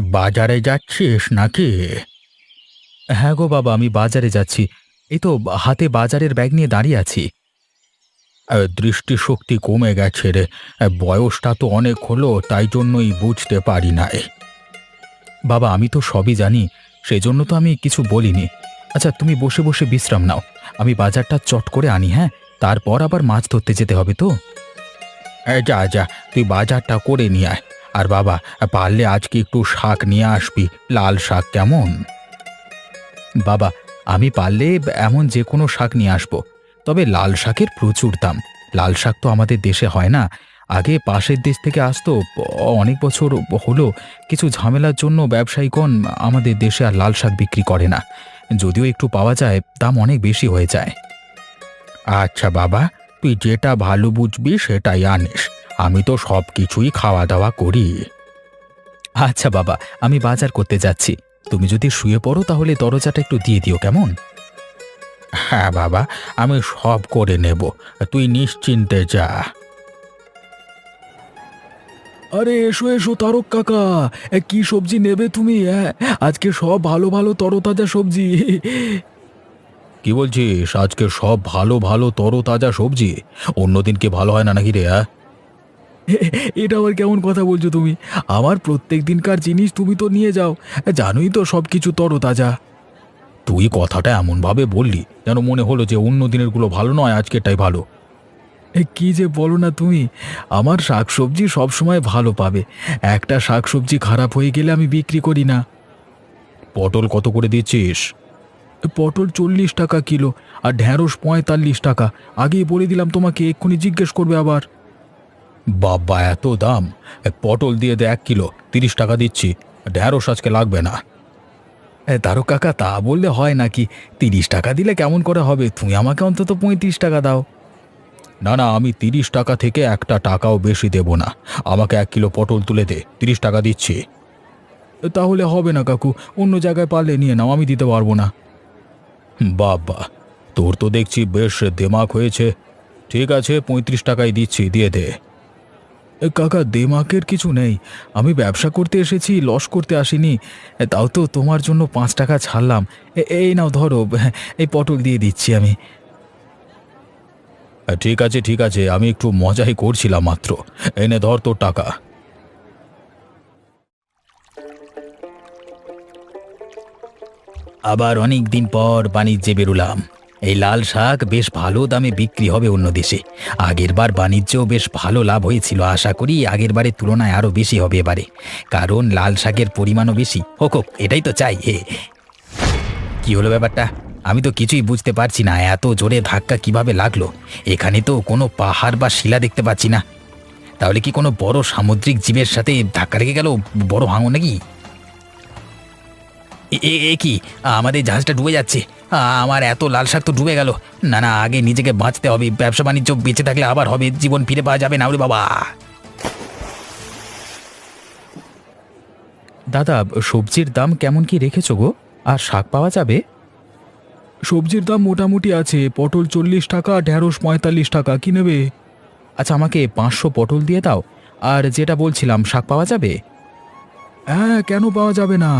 বাজারে যাচ্ছিস নাকি? হ্যাঁ গো বাবা, আমি বাজারে যাচ্ছি। এই তো হাতে বাজারের ব্যাগ নিয়ে দাঁড়িয়ে আছি। দৃষ্টিশক্তি কমে গেছে রে। বয়সটা তো অনেক হলো, তাই জন্যই বুঝতে পারি নাই। বাবা, আমি তো সবই জানি, সেজন্য তো আমি কিছু বলিনি। আচ্ছা তুমি বসে বসে বিশ্রাম নাও। আমি বাজারটা চট করে আনি হ্যাঁ? তারপর আবার মাছ ধরতে যেতে হবে তো? যা যা, তুই বাজারটা করে নিয়ে আয়। আর বাবা, পারলে আজকে একটু শাক নিয়ে আসবি। লাল শাক কেমন? বাবা, আমি পারলে এমন যে কোনো শাক নিয়ে আসব। তবে লাল শাকের প্রচুর দাম। লাল শাক তো আমাদের দেশে হয় না। আগে পাশের দেশ থেকে আসতো, অনেক বছর হলো। কিছু ঝামেলার জন্য ব্যবসায়ীগণ আমাদের দেশে আর লাল শাক বিক্রি করে না। যদিও একটু পাওয়া যায়, দাম অনেক বেশি হয়ে যায়। আচ্ছা বাবা, তুই যেটা ভালো বুঝবি সেটাই আনিস। আমি তো সব কিছুই খাওয়া দাওয়া করি। আচ্ছা বাবা আমি বাজার করতে যাচ্ছি। তুমি যদি শুয়ে পড়ো তাহলে দরজাটা একটু দিয়ে দিও কেমন? হ্যাঁ বাবা আমি সব করে নেব। তুই নিশ্চিন্তে যা। আরে এসো এসো তারক কাকা। এ, কি সবজি নেবে তুমি? হ্যাঁ আজকে সব ভালো ভালো তরতাজা সবজি। কি বলছিস? আজকে সব ভালো ভালো তরতাজা সবজি? অন্যদিন কি ভালো হয় না নাকি রে হ্যাঁ এটা আবার কেমন কথা বলছো তুমি? আমার প্রত্যেক দিনকার জিনিস তুমি তো নিয়ে যাও। জানোই তো সব কিছু তরতাজা। তুই কথাটা এমনভাবে বললি, যেন মনে হলো যে অন্য দিনেরগুলো ভালো নয়, আজকেরটাই ভালো। কি যে বলো না তুমি? আমার শাকসবজি সবসময় ভালো পাবে। একটা শাকসবজি খারাপ হয়ে গেলে আমি বিক্রি করি না। পটল কত করে দিচ্ছিস? পটল চল্লিশ টাকা কিলো, আর ঢ্যাঁড়স পঁয়তাল্লিশ টাকা। আগেই বলে দিলাম, তোমাকে এক্ষুনি জিজ্ঞেস করবে আবার। বাবা, এত দাম। পটল দিয়ে দে এক কিলো, তিরিশ টাকা দিচ্ছি। ঢ্যাঁড়স আজকে লাগবে না। তারও কাকা, তা বললে হয় নাকি? তিরিশ টাকা দিলে কেমন করে হবে? তুমি আমাকে অন্তত পঁয়ত্রিশ টাকা দাও। না না, আমি তিরিশ টাকা থেকে একটা টাকাও বেশি দেব না। আমাকে এক কিলো পটল তুলে দে, তিরিশ টাকা দিচ্ছি। তাহলে হবে না কাকু, অন্য জায়গায় পারলে নিয়ে নাও, আমি দিতে পারব না। বাবা, তোর তো দেখছি বেশ দেমাক হয়েছে। ঠিক আছে, পঁয়ত্রিশ টাকাই দিচ্ছি, দিয়ে দে। কাকা, দেমাকের কিছু নেই। আমি ব্যবসা করতে এসেছি, লস করতে আসিনি। তাও তো তোমার জন্য পাঁচ টাকা ছাড়লাম। এই নাও, ধরো, এই পটল দিয়ে দিচ্ছি আমি। ঠিক আছে ঠিক আছে, আমি একটু মজাই করছিলাম মাত্র। এনে ধর তোর টাকা। আবার অনেক দিন পর বাণিজ্যে বেরোলাম। এই লাল শাক বেশ ভালো দামে বিক্রি হবে অন্য দেশে। আগের বার বাণিজ্যও বেশ ভালো লাভ হয়েছিল, আশা করি আগের বারের তুলনায় আরও বেশি হবে এবারে। কারণ লাল শাকের পরিমাণও বেশি। হোক হোক, এটাই তো চাই, হে কি হলো ব্যাপারটা? আমি তো কিছুই বুঝতে পারছি না, এত জোরে ধাক্কা কীভাবে লাগল? এখানে তো কোনো পাহাড় বা শিলা দেখতে পাচ্ছি না। তাহলে কি কোনো বড় সামুদ্রিক জীবের সাথে ধাক্কা লেগে গেল, বড় ভাঙন নাকি? এ- এ কি? আমাদের জাহাজটা ডুবে যাচ্ছে। আ, আমার এত লাল শাক তো ডুবে গেল। না না আগে নিজেকে বাঁচতে হবে। ব্যবসা বাণিজ্য বেঁচে থাকলে আবার হবে। জীবন ফিরে পাওয়া যাবে না ওরে বাবা। দাদা সবজির দাম কেমন কি রেখেছো গো? আর শাক পাওয়া যাবে? সবজির দাম মোটামুটি আছে। পটল চল্লিশ টাকা ঢ্যাঁড়স পঁয়তাল্লিশ টাকা। কি নেবে? আচ্ছা আমাকে পাঁচশো পটল দিয়ে দাও। আর যেটা বলছিলাম শাক পাওয়া যাবে? হ্যাঁ কেন পাওয়া যাবে না?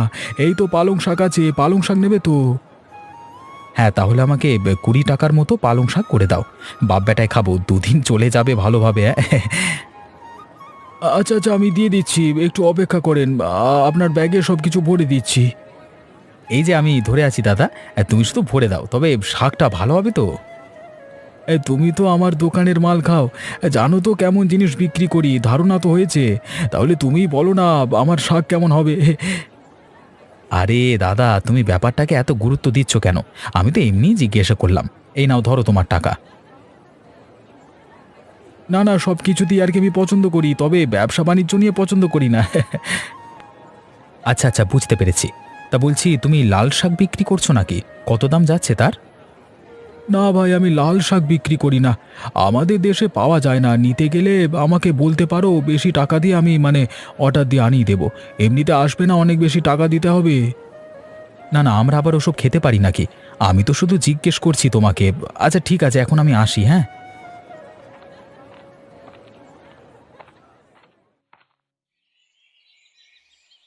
এই তো পালং শাক আছে, পালং শাক নেবে তো। হ্যাঁ তাহলে আমাকে কুড়ি টাকার মতো পালং শাক করে দাও। বাপ বেটায় খাব, দুদিন চলে যাবে ভালোভাবে হ্যাঁ। আচ্ছা আচ্ছা আমি দিয়ে দিচ্ছি, একটু অপেক্ষা করেন, আপনার ব্যাগে সব কিছু ভরে দিচ্ছি। এই যে আমি ধরে আছি, দাদা, তুমি শুধু ভরে দাও, তবে শাকটা ভালো হবে তো? তুমি তো আমার দোকানের মাল খাও। জানো তো কেমন জিনিস বিক্রি করি, ধারণা তো হয়েছে। তাহলে তুমি বলো না, আমার শাক কেমন হবে? আরে দাদা, তুমি ব্যাপারটাকে এত গুরুত্ব দিচ্ছ কেন? আমি তো এমনি জিজ্ঞাসা করলাম। এই নাও, ধরো তোমার টাকা। না না, সব কিছুতেই আর কি আমি পছন্দ করি, তবে ব্যবসা বাণিজ্য নিয়ে পছন্দ করি না। আচ্ছা আচ্ছা বুঝতে পেরেছি। তা বলছি, তুমি লাল শাক বিক্রি করছ নাকি? কত দাম যাচ্ছে তার? না ভাই, আমি লাল শাক বিক্রি করি না। আমাদের দেশে পাওয়া যায় না। নিতে গেলে আমাকে বলতে পারো, বেশি টাকা দিয়ে আমি মানে অর্ডার দিয়ে আনিয়ে দেবো। এমনিতে আসবে না, অনেক বেশি টাকা দিতে হবে। না না, আমরা আবার ওসব খেতে পারি নাকি? আমি তো শুধু জিজ্ঞেস করছি তোমাকে। আচ্ছা ঠিক আছে, এখন আমি আসি হ্যাঁ?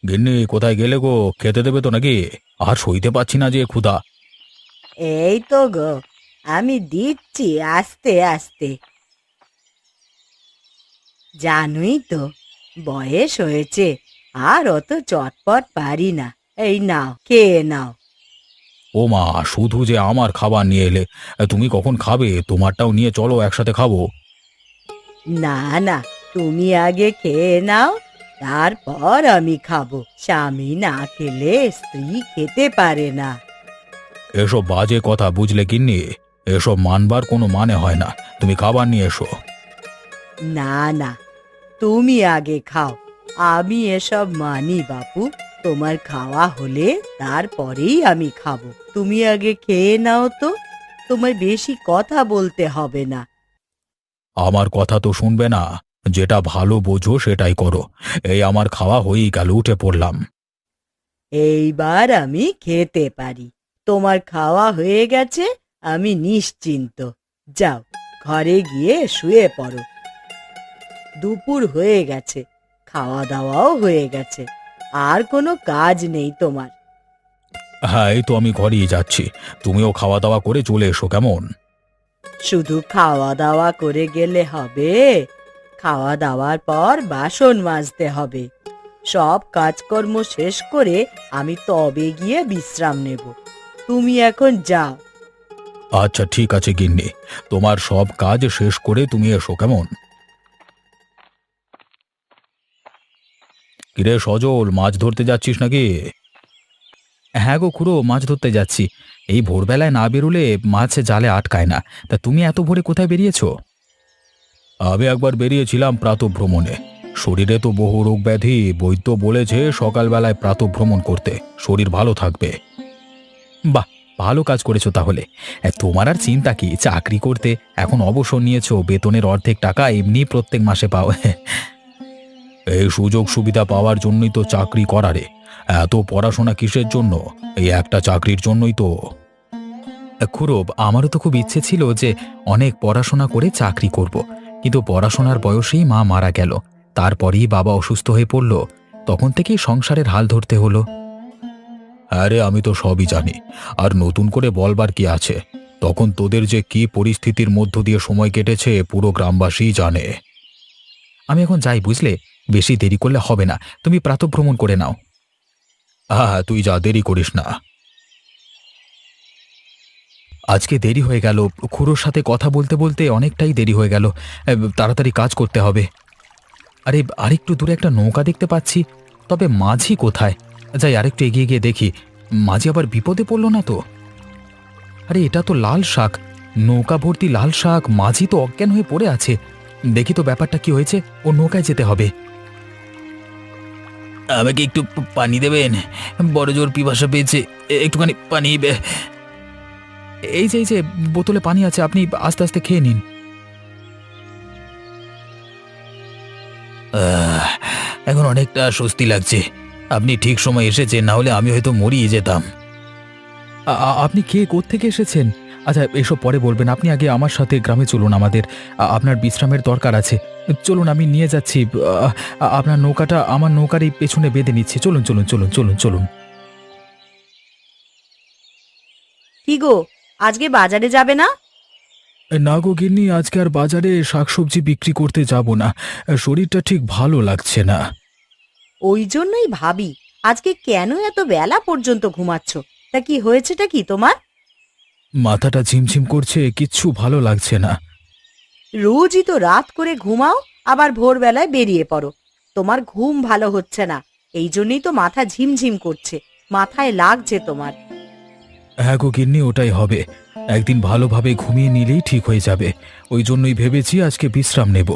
গিন্নি, কোথায় গেলে গো? খেতে দেবে তো নাকি? আর সইতে পাচ্ছি না যে, ক্ষুধা। এই তো গো। আমি দিচ্ছি আস্তে আস্তে। জানুই তো বয়স হয়েছে আর অত চটপট পারি না। এই নাও খেয়ে নাও। ও মা শুধু যে আমার খাবার নিয়ে এলে তুমি কখন খাবে? তোমারটাও নিয়ে চলো একসাথে খাব। না না তুমি আগে খেয়ে নাও তারপর আমি খাব। স্বামী না খেলে স্ত্রী খেতে পারে না। এসব বাজে কথা বুঝলে কিন্নি? এসব মানবার কোনো মানে হয় না। তুমি খাবার নিয়ে এসো। না না তুমি আগে খাও। আমি এসব মানি বাপু। তোমার খাওয়া হলে তারপরেই আমি খাব। তুমি আগে খেয়ে নাও তো। তোমার বেশি কথা বলতে হবে না। আমার কথা তো শুনবে না। যেটা ভালো বোঝো সেটাই করো। এই আমার খাওয়া হয়েই গেল উঠে পড়লাম। এইবার আমি খেতে পারি। তোমার খাওয়া হয়ে গেছে আমি নিশ্চিন্ত। যাও ঘরে গিয়ে শুয়ে পড়ো। দুপুর হয়ে গেছে খাওয়া দাওয়াও হয়ে গেছে আর কোনো কাজ নেই তোমার। হ্যাঁ এই তো আমি ঘরেই যাচ্ছি। তুমিও খাওয়া দাওয়া করে চলে এসো কেমন? শুধু খাওয়া দাওয়া করে গেলে হবে খাওয়া দাওয়ার পর বাসন মাজতে হবে। সব কাজকর্ম শেষ করে আমি তবে গিয়ে বিশ্রাম নেব। তুমি এখন যাও। আচ্ছা ঠিক আছে গিন্নি। তোমার সব কাজ শেষ করে তুমি এসো, কেমন? কিরে সজল, মাছ ধরতে যাচ্ছিস নাকি? হ্যাঁ গো খুড়ো, মাছ ধরতে যাচ্ছি। এই ভোরবেলায় না বেরোলে মাছ জালে আটকায় না। তা তুমি এত ভোরে কোথায় বেরিয়েছো? আমি একবার বেরিয়েছিলাম প্রাতভ্রমণে। শরীরে তো বহু রোগ ব্যাধি বৈদ্য বলেছে সকালবেলায় প্রাতভ্রমণ করতে। শরীর ভালো থাকবে। বাহ! ভালো কাজ করেছ তাহলে। তোমার আর চিন্তা কি? চাকরি করতে এখন অবসর নিয়েছো, বেতনের অর্ধেক টাকা এমনি প্রত্যেক মাসে পাও। এই সুযোগ সুবিধা পাওয়ার জন্যই তো চাকরি করারে এত পড়াশোনা কিসের জন্য? এই একটা চাকরির জন্যই তো। খুরব, আমারও তো খুব ইচ্ছে ছিল যে অনেক পড়াশোনা করে চাকরি করব। কিন্তু পড়াশোনার বয়সেই মা মারা গেল। তারপরেই বাবা অসুস্থ হয়ে পড়ল। তখন থেকেই সংসারের হাল ধরতে হলো। আরে, আমি তো সবই জানি। আর নতুন করে বলবার কি আছে? তখন তোদের যে কি পরিস্থিতির মধ্য দিয়ে সময় কেটেছে, পুরো গ্রামবাসী জানে। আমি এখন যাই, বুঝলে? বেশি দেরি করলে হবে না। তুমি প্রাতভ্রমণ করে নাও। হ্যাঁ তুই যা দেরি করিস না। আজকে দেরি হয়ে গেল। খুড়োর সাথে কথা বলতে বলতে অনেকটাই দেরি হয়ে গেল। তাড়াতাড়ি কাজ করতে হবে। আরে, আরেকটু দূরে একটা নৌকা দেখতে পাচ্ছি। তবে মাঝি কোথায়? যাই আরেকটু এগিয়ে গিয়ে দেখি মাঝি আবার বিপদে পড়ল না তো? আরে এটা তো লাল শাক। নৌকা ভর্তি লাল শাক মাঝি তো অজ্ঞান হয়ে পড়ে আছে। দেখি তো ব্যাপারটা কি হয়েছে ও নৌকায় যেতে হবে। আমাকে একটু পানি দেবেন? বড় জোর পিপাসা পেয়েছে একটুখানি পানি এই যে এই যে বোতলে পানি আছে আপনি আস্তে আস্তে খেয়ে নিন। এখন অনেকটা স্বস্তি লাগছে। আপনি ঠিক সময় এসেছেন না হলে আমি হয়তো মরিয়ে যেতাম। আপনি কে? থেকে এসেছেন? আচ্ছা এসব পরে বলবেন আপনি আগে আমার সাথে গ্রামে চলুন আমাদের। আ- আপনার বিশ্রামের দরকার আছে। চলুন আমি নিয়ে যাচ্ছি। আ, আ- আপনার নৌকাটা আমার নৌকার এই পেছনে বেঁধে নিচ্ছি। চলুন চলুন চলুন চলুন চলুন। কি গো আজকে বাজারে যাবে না? না গো গিন্নি আজকে আর বাজারে শাকসবজি বিক্রি করতে যাব না। শরীরটা ঠিক ভালো লাগছে না। ওই জন্যই ভাবি আজকে কেন এত বেলা পর্যন্ত ঘুমাচ্ছ? তা কি হয়েছেটা কি তোমার? মাথাটা ঝিমঝিম করছে কিচ্ছু ভালো লাগছে না। রোজই তো রাত করে ঘুমাও আবার ভোরবেলায় বেরিয়ে পড়ো। তোমার ঘুম ভালো হচ্ছে না এই জন্যই তো মাথা ঝিমঝিম করছে মাথায় লাগছে তোমার। হ্যাঁ গো গিন্নি ওটাই হবে। একদিন ভালোভাবে ঘুমিয়ে নিলেই ঠিক হয়ে যাবে। ওই জন্যই ভেবেছি আজকে বিশ্রাম নেব।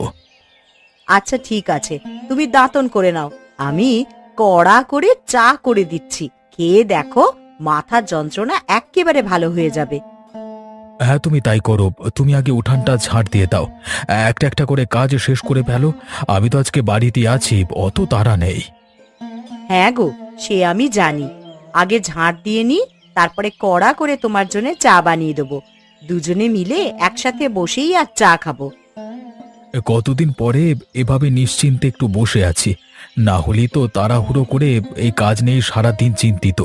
আচ্ছা ঠিক আছে তুমি দাঁতন করে নাও। আমি কড়া করে চা করে দিচ্ছি। খেয়ে দেখো মাথার যন্ত্রণা এক্কেবারে ভালো হয়ে যাবে। হ্যাঁ তুমি তাই করো। তুমি আগে উঠানটা ঝাড় দিয়ে দাও। একটা একটা করে কাজ শেষ করে ফেলো। আমি তো আজকে বাড়িতে আছি অত তাড়া নেই। হ্যাঁ গো সে আমি জানি। আগে ঝাঁট দিয়ে নি তারপরে কড়া করে তোমার জন্য চা বানিয়ে দেবো। দুজনে মিলে একসাথে বসেই আর চা খাব। কতদিন পরে এভাবে নিশ্চিন্তে একটু বসে আছি। না হলে তো তাড়াহুড়ো করে এই কাজ নিয়ে সারাদিন চিন্তিত।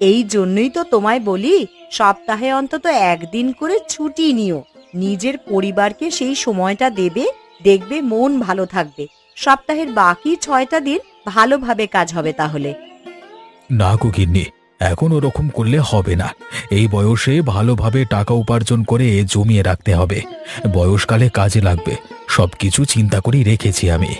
এই জন্যই তো তোমায় বলি সপ্তাহে অন্তত একদিন করে ছুটি নিও। নিজের পরিবারকে সেই সময়টা দেবে দেখবে মন ভালো থাকবে। সপ্তাহের বাকি ছয়টা দিন ভালোভাবে কাজ হবে তাহলে। না গো গিন্নি এখন ওরকম করলে হবে না। এই বয়সে ভালোভাবে টাকা উপার্জন করে জমিয়ে রাখতে হবে। বয়সকালে কাজে লাগবে। সবকিছু চিন্তা করেই রেখেছি আমি।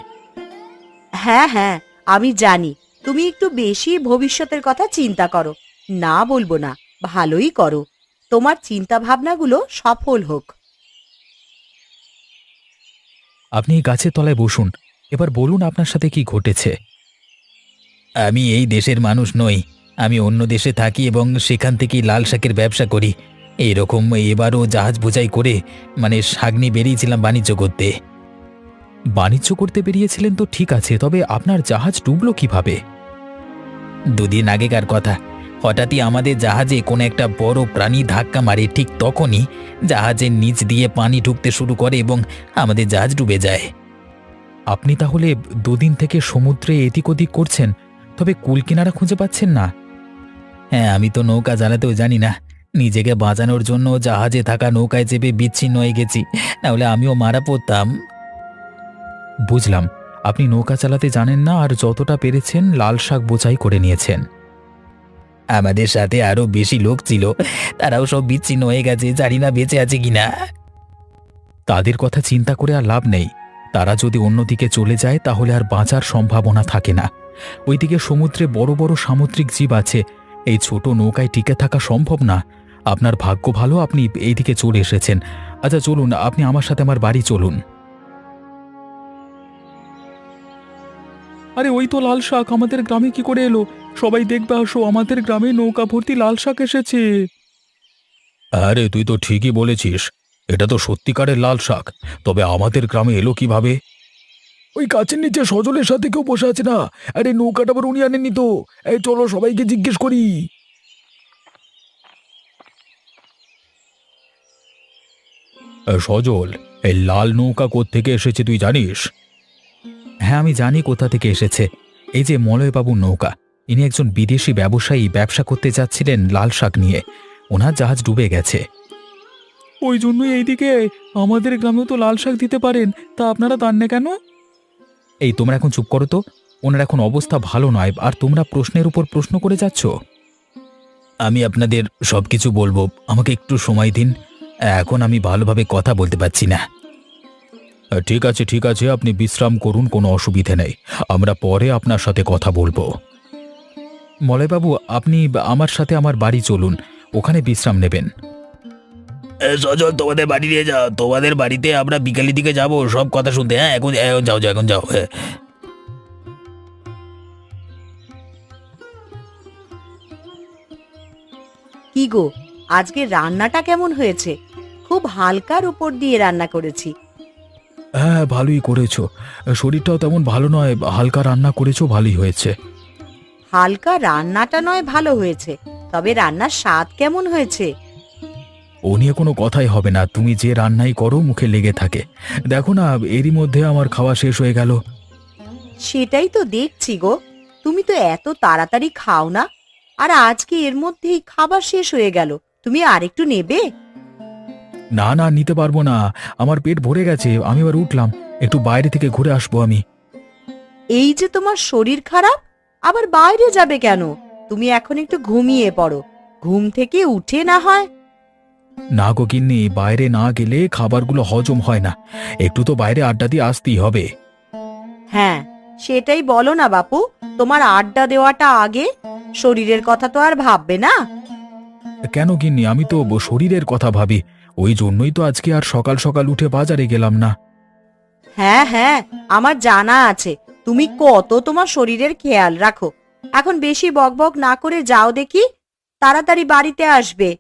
হ্যাঁ হ্যাঁ আমি জানি। তুমি একটু বেশি ভবিষ্যতের কথা চিন্তা করো। না বলব না, ভালোই করো। তোমার চিন্তা ভাবনাগুলো সফল হোক। আপনি এই গাছের তলায় বসুন। এবার বলুন আপনার সাথে কি ঘটেছে। আমি এই দেশের মানুষ নই। আমি অন্য দেশে থাকি এবং সেখান থেকেই লাল শাকের ব্যবসা করি। এইরকম এবারও জাহাজ বোঝাই করে মানে শাক নিয়ে বেরিয়েছিলাম বাণিজ্য করতে। বাণিজ্য করতে বেরিয়েছিলেন তো ঠিক আছে, তবে আপনার জাহাজ ডুবলো কীভাবে? দুদিন আগেকার কথা। হঠাৎই আমাদের জাহাজে কোনো একটা বড় প্রাণী ধাক্কা মারে ঠিক তখনই জাহাজের নিচ দিয়ে পানি ঢুকতে শুরু করে এবং আমাদের জাহাজ ডুবে যায়। আপনি তাহলে দুদিন থেকে সমুদ্রে এদিক ওদিক করছেন, তবে কুল কিনারা খুঁজে পাচ্ছেন না। হ্যাঁ আমি তো নৌকা জ্বালাতেও জানি না। নিজেকে বাঁচানোর জন্য জাহাজে থাকা নৌকায় চেপে বিচ্ছিন্ন হয়ে গেছি। নাহলে আমিও মারা পড়তাম। বুঝলাম, আপনি নৌকা চালাতে জানেন না আর যতটা পেরেছেন লাল শাক বোঝাই করে নিয়েছেন। আমাদের সাথে আরও বেশি লোক ছিল, তারাও সব বিচ্ছিন্ন হয়ে গেছে, জানি না বেঁচে আছে কিনা। তাদের কথা চিন্তা করে আর লাভ নেই। তারা যদি অন্যদিকে চলে যায়, তাহলে আর বাঁচার সম্ভাবনা থাকে না। ওইদিকে সমুদ্রে বড় বড় সামুদ্রিক জীব আছে। এই ছোট নৌকায় টিকে থাকা সম্ভব না। আপনার ভাগ্য ভালো, আপনি এইদিকে চলে এসেছেন। আচ্ছা চলুন, আপনি আমার সাথে আমার বাড়ি চলুন। আরে ওই তো লাল শাক আমাদের গ্রামে কি করে এলো? সবাই দেখবে আসো আমাদের গ্রামে নৌকা ভর্তি লাল শাক এসেছে। আরে তুই তো ঠিকই বলেছিস। এটা তো সত্যিকারের লাল শাক। তবে আমাদের গ্রামে এলো কীভাবে? ওই গাছের নিচে সজলের সাথে কেউ বসে আছে না। আরে নৌকাটা আবার উনি আনেননি তো। এই চলো সবাইকে জিজ্ঞেস করি। সজল এই লাল নৌকা থেকে এসেছে তুই জানিস? হ্যাঁ আমি জানি কোথা থেকে এসেছে। এই যে মলয়বাবুর নৌকা। ইনি একজন বিদেশি ব্যবসায়ী ব্যবসা করতে যাচ্ছিলেন লাল শাক নিয়ে। ওনার জাহাজ ডুবে গেছে। ওই জন্যই এইদিকে আমাদের গ্রামেও তো লাল শাক দিতে পারেন। তা আপনারা দান না কেন? এই তোমরা এখন চুপ করো তো। ওনার এখন অবস্থা ভালো নয়। আর তোমরা প্রশ্নের উপর প্রশ্ন করে যাচ্ছ? আমি আপনাদের সব কিছু বলব। আমাকে একটু সময় দিন। এখন আমি ভালোভাবে কথা বলতে পারছি না। ঠিক আছে ঠিক আছে আপনি বিশ্রাম করুন কোনো অসুবিধে নেই। আমরা পরে আপনার সাথে কথা বলব। মলয়বাবু আপনি আমার সাথে আমার বাড়ি চলুন ওখানে বিশ্রাম নেবেন। সজল তোমাদের বাড়ি নিয়ে যাও তোমাদের বাড়িতে আমরা বিকালের দিকে যাব সব কথা শুনতে। হ্যাঁ এখন এখন যাও যাও এখন যাও হ্যাঁ। কি গো আজকে রান্নাটা কেমন হয়েছে? খুব হালকার উপর দিয়ে রান্না করেছি। হ্যাঁ ভালোই করেছ। শরীরটাও তেমন ভালো নয় হালকা রান্না করেছ ভালোই হয়েছে। হালকা রান্নাটা নয় ভালো হয়েছে। তবে রান্নার স্বাদ কেমন হয়েছে? ও নিয়ে কোনো কথাই হবে না তুমি যে রান্নাই করো মুখে লেগে থাকে। দেখো না এরই মধ্যে আমার খাওয়া শেষ হয়ে গেল। সেটাই তো দেখছি গো। তুমি তো এত তাড়াতাড়ি খাও না। আর আজকে এর মধ্যেই খাবার শেষ হয়ে গেল। তুমি আরেকটু নেবে? না না নিতে পারব না। আমার পেট ভরে গেছে আমি এবার উঠলাম। একটু বাইরে থেকে ঘুরে আসব আমি। এই যে তোমার শরীর খারাপ আবার বাইরে যাবে কেন? তুমি এখন একটু ঘুমিয়ে পড়ো। ঘুম থেকে উঠে না হয়। না গো গিন্নি বাইরে না গেলে খাবারগুলো হজম হয় না। একটু তো বাইরে আড্ডা দিয়ে আসতেই হবে। হ্যাঁ সেটাই বলো না বাপু। তোমার আড্ডা দেওয়াটা আগে শরীরের কথা তো আর ভাববে না। কেন গিন্নি আমি তো শরীরের কথা ভাবি। ওই জন্যই তো আজকে আর সকাল সকাল উঠে বাজারে গেলাম না। হ্যাঁ হ্যাঁ আমার জানা আছে। তুমি কত তোমার শরীরের খেয়াল রাখো। এখন বেশি বকবক না করে যাও দেখি। তাড়াতাড়ি বাড়িতে আসবে।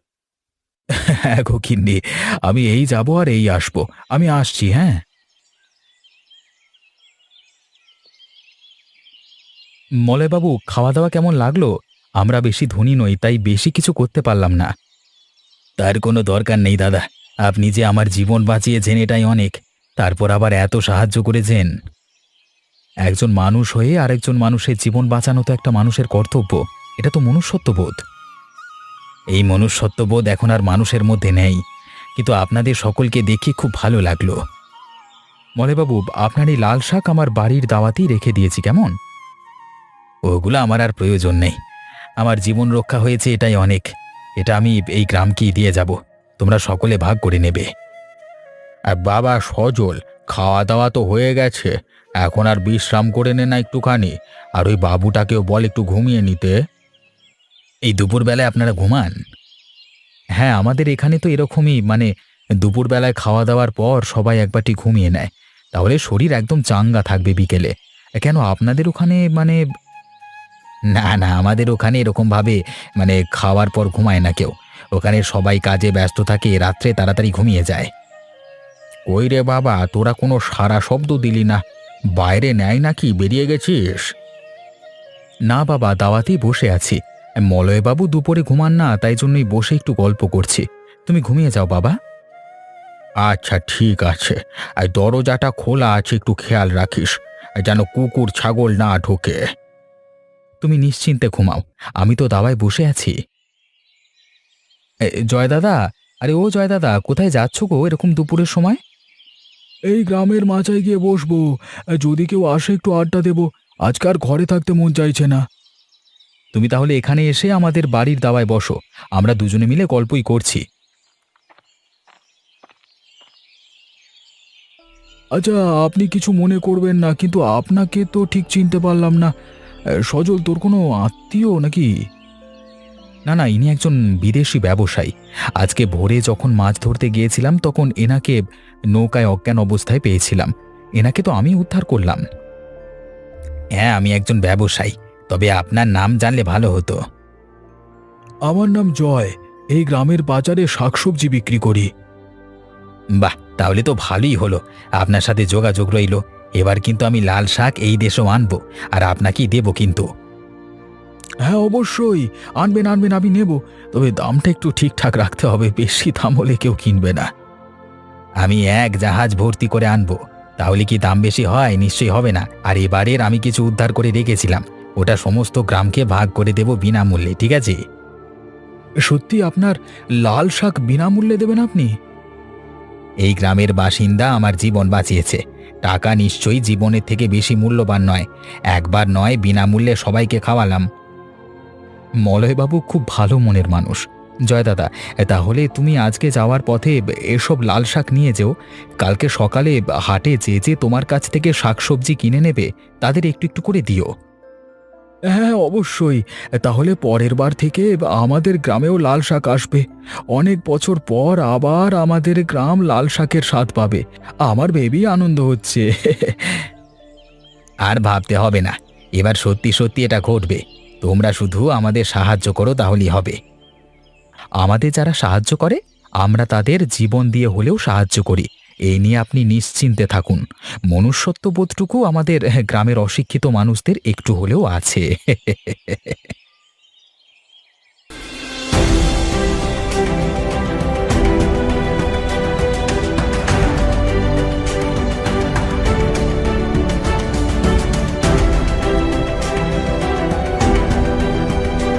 হ্যাঁ গো গিন্নি আমি এই যাব আর এই আসব। আমি আসছি হ্যাঁ? মলয়বাবু খাওয়া দাওয়া কেমন লাগল? আমরা বেশি ধনী নই তাই বেশি কিছু করতে পারলাম না। তার কোনো দরকার নেই, দাদা। আপনি যে আমার জীবন বাঁচিয়েছেন এটাই অনেক। তারপর আবার এত সাহায্য করেছেন। একজন মানুষ হয়ে আরেকজন মানুষের জীবন বাঁচানো তো একটা মানুষের কর্তব্য। এটা তো মনুষ্যত্ববোধ। এই মনুষ্যত্ববোধ এখন আর মানুষের মধ্যে নেই। কিন্তু আপনাদের সকলকে দেখে খুব ভালো লাগল। মলেবাবু, আপনার এই লাল শাক আমার বাড়ির দাওয়াতেই রেখে দিয়েছি, কেমন? ওগুলো আমার আর প্রয়োজন নেই। আমার জীবন রক্ষা হয়েছে এটাই অনেক। এটা আমি এই গ্রামকেই দিয়ে যাব। তোমরা সকলে ভাগ করে নেবে। আর বাবা, সজল খাওয়া দাওয়া তো হয়ে গেছে। এখন আর বিশ্রাম করে নে না একটুখানি। আর ওই বাবুটাকেও বল একটু ঘুমিয়ে নিতে। এই দুপুরবেলায় আপনারা ঘুমান? হ্যাঁ আমাদের এখানে তো এরকমই। মানে দুপুরবেলায় খাওয়া দাওয়ার পর সবাই একবারটি ঘুমিয়ে নেয়। তাহলে শরীর একদম চাঙ্গা থাকবে বিকেলে। কেন আপনাদের ওখানে মানে না না, আমাদের ওখানে এরকমভাবে মানে খাওয়ার পর ঘুমায় না কেউ। ওখানে সবাই কাজে ব্যস্ত থাকে, রাত্রে তাড়াতাড়ি ঘুমিয়ে যায়। ওই রে বাবা, তোরা কোনো সারা শব্দ দিলি না। বাইরে নেয় নাকি বেরিয়ে গেছিস? না বাবা, দাওয়াতেই বসে আছি। মলয়বাবু দুপুরে ঘুমান না, তাই জন্যই বসে একটু গল্প করছি। তুমি ঘুমিয়ে যাও বাবা। আচ্ছা ঠিক আছে। আর দরজাটা খোলা আছে, একটু খেয়াল রাখিস। যেন কুকুর, ছাগল না ঢোকে। তুমি নিশ্চিন্তে ঘুমাও। আমি তো দাওয়ায় বসে আছি। জয় দাদা? আরে ও জয় দাদা কোথায় যাচ্ছ গো এরকম দুপুরের সময়? এই গ্রামের মাচায় গিয়ে বসবো। যদি কেউ আসে একটু আড্ডা দেবো। আজকার ঘরে থাকতে মন চাইছে না। তুমি তাহলে এখানে এসে আমাদের বাড়ির দাওয়ায় বসো। আমরা দুজনে মিলে গল্পই করছি। আচ্ছা আপনি কিছু মনে করবেন না কিন্তু আপনাকে তো ঠিক চিনতে পারলাম না। সজল তোর কোনো আত্মীয় নাকি? না না ইনি একজন বিদেশি ব্যবসায়ী। আজকে ভোরে যখন মাছ ধরতে গিয়েছিলাম তখন এনাকে নৌকায় অজ্ঞান অবস্থায় পেয়েছিলাম। এনাকে তো আমি উদ্ধার করলাম। হ্যাঁ আমি একজন ব্যবসায়ী তবে আপনার নাম জানলে ভালো হতো। আমার নাম জয়। এই গ্রামের বাজারে শাকসবজি বিক্রি করি। বাহ তাহলে তো ভালোই হলো। আপনার সাথে যোগাযোগ রইল। এবার কিন্তু আমি লাল শাক এই দেশেও আনব, আর আপনাকেই দেবো কিন্তু। হ্যাঁ অবশ্যই, আনবেন আনবেন, আমি নেব, তবে দামটা একটু ঠিকঠাক রাখতে হবে, বেশি দাম হলে কেউ কিনবে না। আমি এক জাহাজ ভর্তি করে আনব, তাহলে কি দাম বেশি হয়? নিশ্চয়ই হবে না। আর এবারের আমি কিছু উদ্ধার করে রেখেছিলাম, ওটা সমস্ত গ্রামকে ভাগ করে দেব বিনামূল্যে, ঠিক আছে? সত্যি আপনার লাল শাক বিনামূল্যে দেবেন আপনি? এই গ্রামের বাসিন্দা আমার জীবন বাঁচিয়েছে টাকা নিশ্চয়ই জীবনের থেকে বেশি মূল্যবান নয়। একবার নয়, বিনামূল্যে সবাইকে খাওয়ালাম। মলয়বাবু খুব ভালো মনের মানুষ। জয়দাদা তাহলে তুমি আজকে যাওয়ার পথে এসব লাল শাক নিয়ে যেও। কালকে সকালে হাটে যে যে তোমার কাছ থেকে শাকসবজি কিনে নেবে, তাদের একটু একটু করে দিও। হ্যাঁ অবশ্যই। তাহলে পরের বার থেকে আমাদের গ্রামেও লাল শাক আসবে। অনেক বছর পর আবার আমাদের গ্রাম লাল শাকের স্বাদ পাবে। আমার ভেবেই আনন্দ হচ্ছে। আর ভাবতে হবে না। এবার সত্যি সত্যি এটা ঘটবে। তোমরা শুধু আমাদের সাহায্য করো, তাহলেই হবে। আমাদের যারা সাহায্য করে, আমরা তাদের জীবন দিয়ে হলেও সাহায্য করি। এই নিয়ে আপনি নিশ্চিন্তে থাকুন। মনুষ্যত্ববোধটুকু আমাদের গ্রামের অশিক্ষিত মানুষদের একটু হলেও আছে।